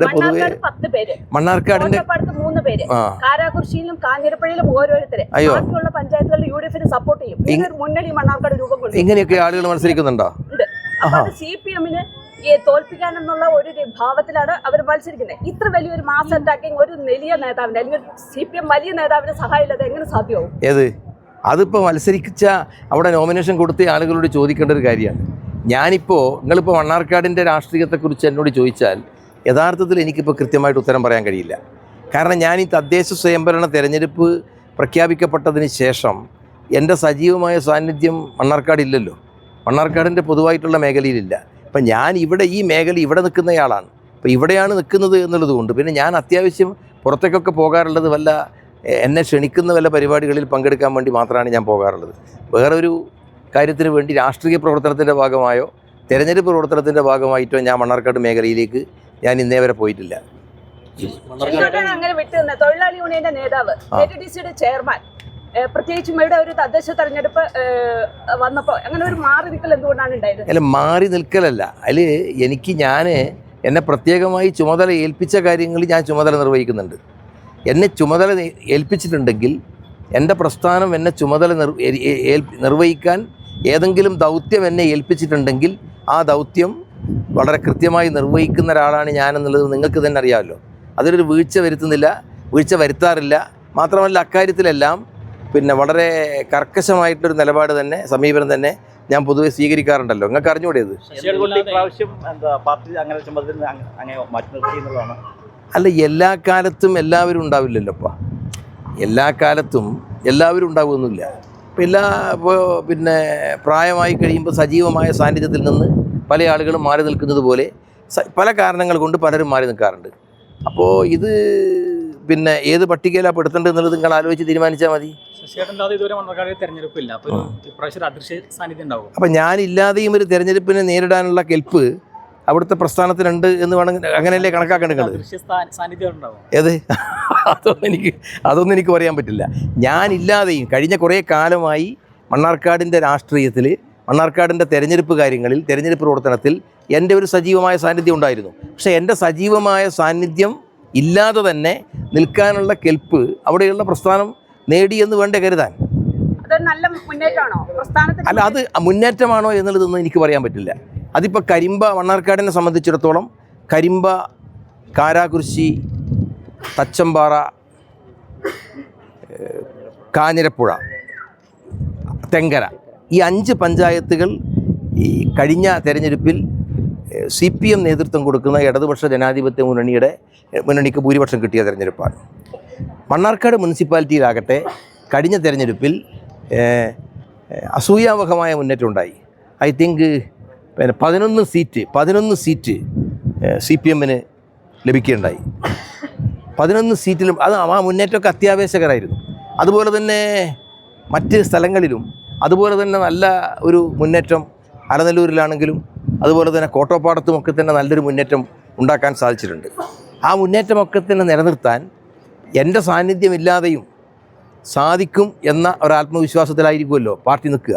പൊതുവെ പത്ത് പേര്. മണ്ണാർക്കാടിന്റെ മൂന്ന് പേര്. കാരാകുർശിയിലും കാഞ്ഞിരപ്പള്ളിയിലും ഓരോരുത്തരെ. അയ്യോ. ബാക്കിയുള്ള പഞ്ചായത്തുകളിൽ യു ഡി എഫിന് സപ്പോർട്ട് ചെയ്യും മുന്നണി മണ്ണാർക്കാട് രൂപം കൊണ്ടു. ഇങ്ങനെയൊക്കെ ആളുകൾ മത്സരിക്കുന്നുണ്ടോ? സി പി എമ്മിന് തോൽപ്പിക്കാനെന്നുള്ള ഒരു ഭാവത്തിലാണ് അവർ മത്സരിക്കുന്നത്. ഇത്ര വലിയൊരു മാസ് അറ്റാക്കിങ് ഒരു വലിയ നേതാവിന്റെ അല്ലെങ്കിൽ സി പി എം വലിയ നേതാവിന് സഹായമില്ലാതെ എങ്ങനെ സാധ്യമാവും? ഏത്? അതിപ്പോൾ മത്സരിച്ച അവിടെ നോമിനേഷൻ കൊടുത്ത ആളുകളോട് ചോദിക്കേണ്ട ഒരു കാര്യമാണ്. ഞാനിപ്പോൾ നിങ്ങളിപ്പോൾ മണ്ണാർക്കാടിന്റെ രാഷ്ട്രീയത്തെക്കുറിച്ച് എന്നോട് ചോദിച്ചാൽ യഥാർത്ഥത്തിൽ എനിക്കിപ്പോൾ കൃത്യമായിട്ട് ഉത്തരം പറയാൻ കഴിയില്ല. കാരണം ഞാൻ ഈ തദ്ദേശ സ്വയംഭരണ തെരഞ്ഞെടുപ്പ് പ്രഖ്യാപിക്കപ്പെട്ടതിന് ശേഷം എന്റെ സജീവമായ സാന്നിധ്യം മണ്ണാർക്കാടില്ലല്ലോ മണ്ണാർക്കാടിന്റെ പൊതുവായിട്ടുള്ള മേഖലയിലില്ല. അപ്പം ഞാൻ ഇവിടെ ഈ മേഖല ഇവിടെ നിൽക്കുന്നയാളാണ്. അപ്പോൾ ഇവിടെയാണ് നിൽക്കുന്നത് എന്നുള്ളത് കൊണ്ട് പിന്നെ ഞാൻ അത്യാവശ്യം പുറത്തേക്കൊക്കെ പോകാറുള്ളത് വല്ല എന്നെ ക്ഷണിക്കുന്ന വല്ല പരിപാടികളിൽ പങ്കെടുക്കാൻ വേണ്ടി മാത്രമാണ് ഞാൻ പോകാറുള്ളത്. വേറൊരു കാര്യത്തിന് വേണ്ടി രാഷ്ട്രീയ പ്രവർത്തനത്തിന്റെ ഭാഗമായോ തെരഞ്ഞെടുപ്പ് പ്രവർത്തനത്തിന്റെ ഭാഗമായിട്ടോ ഞാൻ മണ്ണാർക്കാട് മേഖലയിലേക്ക് ഞാൻ ഇന്നേ വരെ പോയിട്ടില്ല. അങ്ങനെ വിട്ടുനിന്നത് തൊഴിലാളി യൂണിയന്റെ നേതാവ്. കെ ടി ഡി സിയുടെ ചെയർമാൻ. പ്രത്യേകിച്ചും ഇവിടെ ഒരു തദ്ദേശ തെരഞ്ഞെടുപ്പ് വന്നപ്പോൾ വന്നപ്പോ അങ്ങനെ ഒരു മാറി നിൽക്കൽ എന്തുകൊണ്ടാണ് ഉണ്ടായത്? അല്ല മാറി നിൽക്കലല്ല. അതിൽ എനിക്ക് ഞാൻ എന്നെ പ്രത്യേകമായി ചുമതല ഏൽപ്പിച്ച കാര്യങ്ങൾ ഞാൻ ചുമതല നിർവഹിക്കുന്നുണ്ട്. എന്നെ ചുമതല ഏൽപ്പിച്ചിട്ടുണ്ടെങ്കിൽ എന്റെ പ്രസ്ഥാനം എന്നെ ചുമതല നിർവഹിക്കാൻ ഏതെങ്കിലും ദൗത്യം എന്നെ ഏൽപ്പിച്ചിട്ടുണ്ടെങ്കിൽ ആ ദൗത്യം വളരെ കൃത്യമായി നിർവഹിക്കുന്ന ഒരാളാണ് ഞാനെന്നുള്ളത് നിങ്ങൾക്ക് തന്നെ അറിയാമല്ലോ. അതിലൊരു വീഴ്ച വരുത്തുന്നില്ല വീഴ്ച വരുത്താറില്ല. മാത്രമല്ല അക്കാര്യത്തിലെല്ലാം പിന്നെ വളരെ കർക്കശമായിട്ടൊരു നിലപാട് തന്നെ സമീപനം തന്നെ ഞാൻ പൊതുവെ സ്വീകരിക്കാറുണ്ടല്ലോ. നിങ്ങൾക്ക് അറിഞ്ഞുകൂടിയത് അല്ല എല്ലാ കാലത്തും എല്ലാവരും ഉണ്ടാവില്ലല്ലോപ്പാ എല്ലാ കാലത്തും എല്ലാവരും ഉണ്ടാവുമെന്നില്ല ഇപ്പം എല്ലാ ഇപ്പോൾ പിന്നെ പ്രായമായി കഴിയുമ്പോൾ സജീവമായ സാന്നിധ്യത്തിൽ നിന്ന് പല ആളുകളും മാറി നിൽക്കുന്നത് പോലെ പല കാരണങ്ങൾ കൊണ്ട് പലരും മാറി നിൽക്കാറുണ്ട്. അപ്പോൾ ഇത് പിന്നെ ഏത് പട്ടികയിലാണ് പെടുത്തേണ്ടത് എന്നുള്ളത് നിങ്ങൾ ആലോചിച്ച് തീരുമാനിച്ചാൽ മതി. അപ്പൊ ഞാനില്ലാതെയും ഒരു തിരഞ്ഞെടുപ്പിനെ നേരിടാനുള്ള കെൽപ്പ് അവിടുത്തെ പ്രസ്ഥാനത്തിനുണ്ട് എന്ന് വേണമെങ്കിൽ അങ്ങനെയല്ലേ കണക്കാക്കേണ്ടത് ഏത്? അതൊന്നും എനിക്ക് അതൊന്നും എനിക്ക് പറയാൻ പറ്റില്ല. ഞാനില്ലാതെയും കഴിഞ്ഞ കുറേ കാലമായി മണ്ണാർക്കാടിന്റെ രാഷ്ട്രീയത്തിൽ മണ്ണാർക്കാടിന്റെ തെരഞ്ഞെടുപ്പ് കാര്യങ്ങളിൽ തെരഞ്ഞെടുപ്പ് പ്രവർത്തനത്തിൽ എന്റെ ഒരു സജീവമായ സാന്നിധ്യം ഉണ്ടായിരുന്നു. പക്ഷേ എന്റെ സജീവമായ സാന്നിധ്യം ഇല്ലാതെ തന്നെ നിൽക്കാനുള്ള കെൽപ്പ് അവിടെയുള്ള പ്രസ്ഥാനം നേടിയെന്ന് വേണ്ട കരുതാൻ? അല്ല അത് മുന്നേറ്റമാണോ എന്നുള്ളതൊന്നും എനിക്ക് പറയാൻ പറ്റില്ല. അതിപ്പോൾ കരിമ്പ മണ്ണാർക്കാടിനെ സംബന്ധിച്ചിടത്തോളം കരിമ്പ കാരാകുരിശി തച്ചമ്പാറ കാഞ്ഞിരപ്പുഴ തെങ്കര ഈ അഞ്ച് പഞ്ചായത്തുകൾ ഈ കഴിഞ്ഞ തെരഞ്ഞെടുപ്പിൽ സി പി എം നേതൃത്വം കൊടുക്കുന്ന ഇടതുപക്ഷ ജനാധിപത്യ മുന്നണിയുടെ മുന്നണിക്ക് ഭൂരിപക്ഷം കിട്ടിയ തെരഞ്ഞെടുപ്പാണ്. മണ്ണാർക്കാട് മുനിസിപ്പാലിറ്റിയിലാകട്ടെ കഴിഞ്ഞ തെരഞ്ഞെടുപ്പിൽ അസൂയാവഹമായ മുന്നേറ്റം ഉണ്ടായി. ഐ തിങ്ക് പിന്നെ പതിനൊന്ന് സീറ്റ് പതിനൊന്ന് സീറ്റ് സി പി എമ്മിന് ലഭിക്കുകയുണ്ടായി. പതിനൊന്ന് സീറ്റിലും അത് ആ മുന്നേറ്റമൊക്കെ അത്യാവേശകരായിരുന്നു. അതുപോലെ തന്നെ മറ്റ് സ്ഥലങ്ങളിലും അതുപോലെ തന്നെ നല്ല ഒരു മുന്നേറ്റം അലനല്ലൂരിലാണെങ്കിലും അതുപോലെ തന്നെ കോട്ടോപ്പാടത്തുമൊക്കെ തന്നെ നല്ലൊരു മുന്നേറ്റം ഉണ്ടാക്കാൻ സാധിച്ചിട്ടുണ്ട്. ആ മുന്നേറ്റമൊക്കെ തന്നെ നിലനിർത്താൻ എന്റെ സാന്നിധ്യമില്ലാതെയും സാധിക്കും എന്ന ഒരു ആത്മവിശ്വാസത്തിലായിരിക്കുമല്ലോ പാർട്ടി നിൽക്കുക.